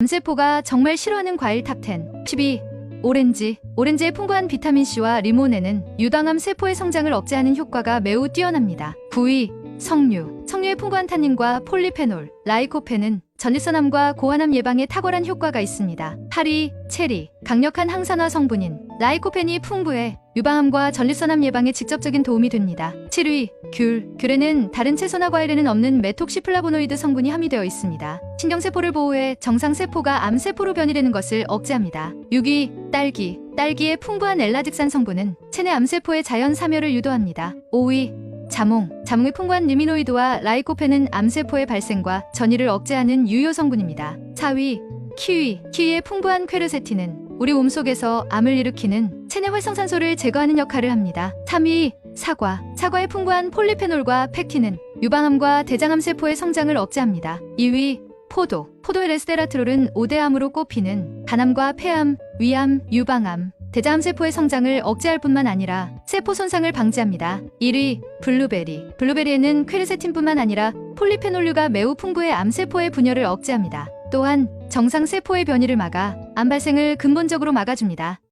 암세포가 정말 싫어하는 과일 탑10 12. 오렌지 오렌지의 풍부한 비타민C와 리모네는 유당암 세포의 성장을 억제하는 효과가 매우 뛰어납니다. 9위 석류 석류의 풍부한 탄닌과 폴리페놀, 라이코펜은 전립선암과 고환암 예방에 탁월한 효과가 있습니다. 8위 체리 강력한 항산화 성분인 라이코펜이 풍부해 유방암과 전립선암 예방에 직접적인 도움이 됩니다. 7위 귤 귤에는 다른 채소나 과일에는 없는 메톡시플라보노이드 성분이 함유되어 있습니다. 신경세포를 보호해 정상세포가 암세포로 변이되는 것을 억제합니다. 6위 딸기 딸기의 풍부한 엘라직산 성분은 체내 암세포의 자연 사멸을 유도합니다. 5위 자몽. 자몽의 풍부한 루미노이드와 라이코펜은 암세포의 발생과 전이를 억제하는 유효 성분입니다. 4위 키위. 키위의 풍부한 퀘르세틴은 우리 몸속에서 암을 일으키는 체내 활성산소를 제거하는 역할을 합니다. 3위 사과. 사과의 풍부한 폴리페놀과 팩틴은 유방암과 대장암 세포의 성장을 억제합니다. 2위 포도. 포도의 레스테라트롤은 5대암으로 꼽히는 간암과 폐암, 위암, 유방암, 대장암 세포의 성장을 억제할 뿐만 아니라 세포 손상을 방지합니다. 1위 블루베리. 블루베리에는 퀘르세틴뿐만 아니라 폴리페놀류가 매우 풍부해 암세포의 분열을 억제합니다. 또한 정상 세포의 변이를 막아 암 발생을 근본적으로 막아줍니다.